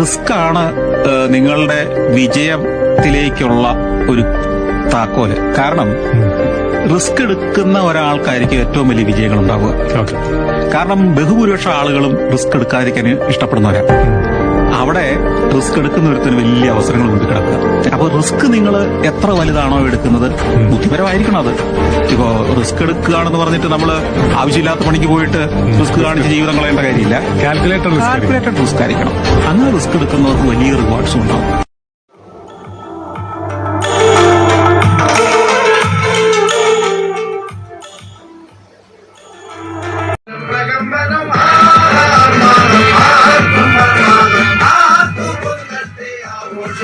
Risk ആണ് നിങ്ങളുടെ വിജയത്തിലേക്കുള്ള ഒരു താക്കോൽ. കാരണം റിസ്ക് എടുക്കുന്ന ഒരാൾക്കായിരിക്കും ഏറ്റവും വലിയ വിജയങ്ങൾ ഉണ്ടാവുക. കാരണം ബഹുഭൂരിപക്ഷം ആളുകളും റിസ്ക് എടുക്കാതിരിക്കാൻ ഇഷ്ടപ്പെടുന്നവരാണ് റിസ്ക് എടുക്കുന്ന ഒരുത്തിന് വലിയ അവസരങ്ങൾ കൊണ്ട് കിടക്കുക. അപ്പോൾ റിസ്ക് നിങ്ങൾ എത്ര വലുതാണോ എടുക്കുന്നത്? ബുദ്ധിപരമായിരിക്കണം അത്. ഇപ്പോൾ റിസ്ക് എടുക്കുകയാണെന്ന് പറഞ്ഞിട്ട് നമ്മൾ ആവശ്യമില്ലാത്ത പണിക്ക് പോയിട്ട് റിസ്ക് കാണിച്ച് ജീവിതം കളയേണ്ട കാര്യമില്ല. കാൽക്കുലേറ്റർ കാൽക്കുലേറ്റഡ് റിസ്ക് ആയിരിക്കണം. അങ്ങനെ റിസ്ക് എടുക്കുന്നവർക്ക് വലിയ റിവാർഡ്സും ഉണ്ടാവും. Come